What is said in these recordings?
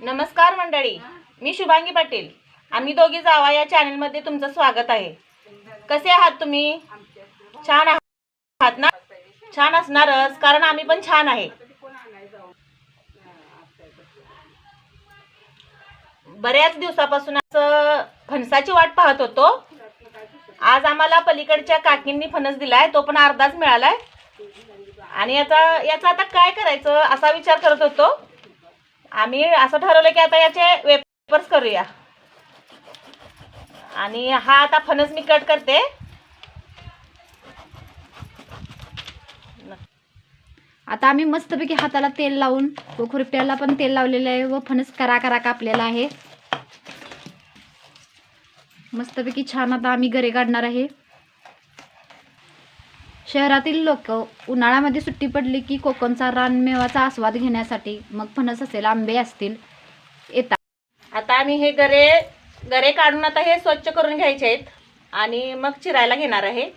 नमस्कार मंडळी मी शुभांगी पाटील. आम्ही दोघी जावा या चॅनलमध्ये तुमचं स्वागत आहे. कसे आहात तुम्ही? छान आहात ना? छान असणारच कारण आम्ही पण छान आहे. बऱ्याच दिवसापासून असं फणसाची वाट पाहत होतो. आज आम्हाला पलीकडच्या काकींनी फणस दिलाय तो पण अर्धाच मिळालाय. आणि याचा याचा आता काय करायचं असा विचार करत होतो. आम्ही असं ठरवलं की आता याचे वेपर्स करूया. आणि हा आता फणस मी कट करते. आता आम्ही मस्तपैकी हाताला तेल लावून व खुरप्याला पण तेल लावलेलं आहे व फणस करा करा कापलेला आहे. मस्तपैकी छान आता आम्ही गरे काढणार आहे. शहरातील लोक उन्हाळ्यामध्ये सुट्टी पडली की कोकणचा रानमेवाचा आस्वाद घेण्यासाठी मग फणस असेल आंबे असतील येतात. आता आम्ही हे गरे गरे काढून आता हे स्वच्छ करून घ्यायचे आहेत आणि मग चिरायला घेणार आहे.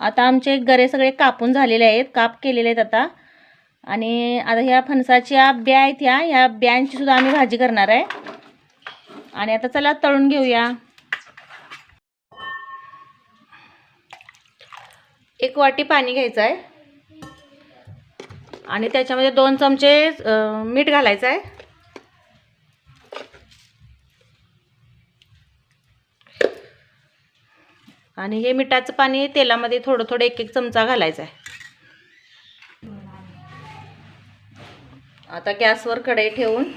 आता आमचे गरे सगळे कापून झालेले आहेत काप केलेले आहेत आता. आणि आता ह्या फणसाच्या ब्या आहेत ह्या ह्या ब्यांची सुद्धा आम्ही भाजी करणार आहे. आणि आता चला तळून घेऊया. एक वाटी पाणी घ्यायचं आहे आणि त्याच्यामध्ये दोन चमचे मीठ घालायचं आहे आणि हे मिठाचं पाणी तेलामध्ये थोडं थोडं एक एक चमचा घालायचा आहे आता गॅसवर कढई ठेवून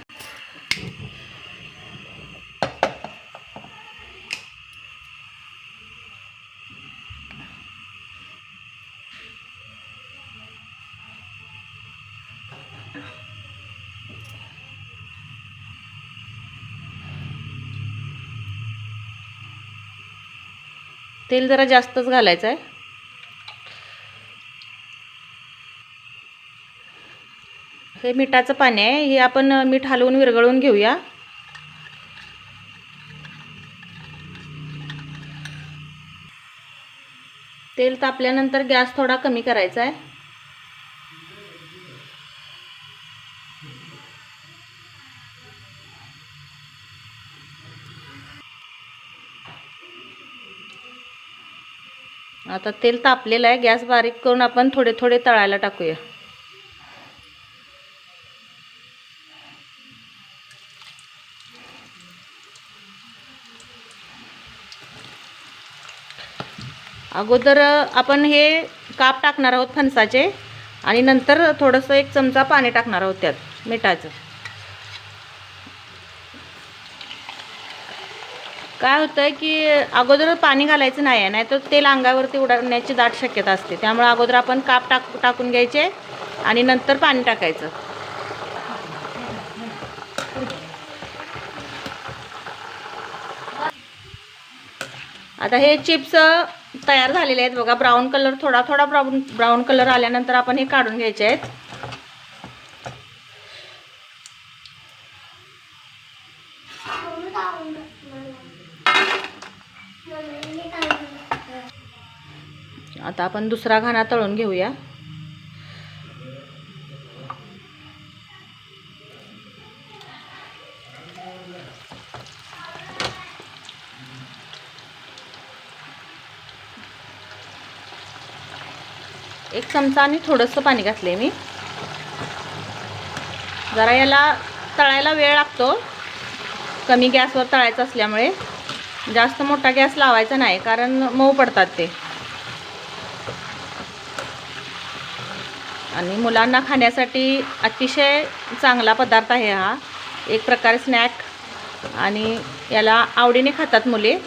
तेल जरा जास्तच घालायचं आहे. हे मिठाचं पाणी आहे. हे आपण मीठ हलवून विरघळून घेऊया. तेल तापल्यानंतर गॅस थोडा कमी करायचा आहे. आता तेल तापलेलं आहे गॅस बारीक करून आपण थोडे थोडे तळायला टाकूया. अगोदर आपण हे काप टाकणार आहोत फणसाचे आणि नंतर थोडंसं एक चमचा पाणी टाकणार आहोत त्यात मिठाचं. काय होतं की अगोदर पाणी घालायचं नाही आहे नाहीतर तेल अंगावरती उडवण्याची दाट शक्यता असते. त्यामुळे अगोदर आपण काप टाक टाकून घ्यायचे आणि नंतर पाणी टाकायचं. आता हे चिप्स तयार झालेले आहेत बघा. ब्राऊन कलर थोडा थोडा ब्राऊन ब्राऊन कलर आल्यानंतर आपण हे काढून घ्यायचे आहेत. आता आपण दुसरा घाणा तळून घेऊया. एक चमचा आणि थोडंसं पाणी घातले मी. जरा याला तळायला वेळ लागतो. कमी गॅसवर तळायचं असल्यामुळे. जास्त मोठा गॅस लावायचा नाही कारण मऊ पडतात ते. आणि मुलांना खाण्यासाठी अतिशय चांगला पदार्थ आहे हा. एक प्रकारे स्नॅक आणि याला आवडीने खातात मुले.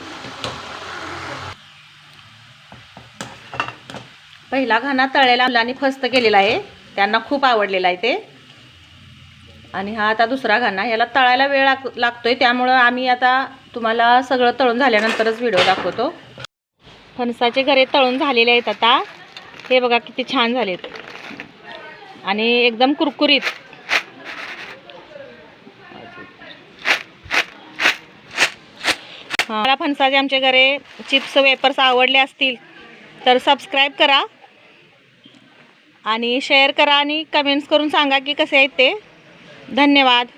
पहिला घाणा तळेला मुलांनी फस्त केलेला आहे. त्यांना खूप आवडलेला आहे ते. आणि हा आता दुसरा घाणा याला तळायला वेळ लाग लागतोय त्यामुळं आम्ही आता तुम्हाला सगळं तळून झाल्यानंतरच व्हिडिओ दाखवतो. फणसाचे घरे तळून झालेले आहेत आता. हे बघा किती छान झालेत. आणि एकदम कुरकुरीत. हा, मला फणसाचे आमच्या घरे चिप्स वेपर्स आवडले असतील तर सबस्क्राईब करा. आणि शेअर करा आणि कमेंट्स करून सांगा की कसे आहेत ते. धन्यवाद.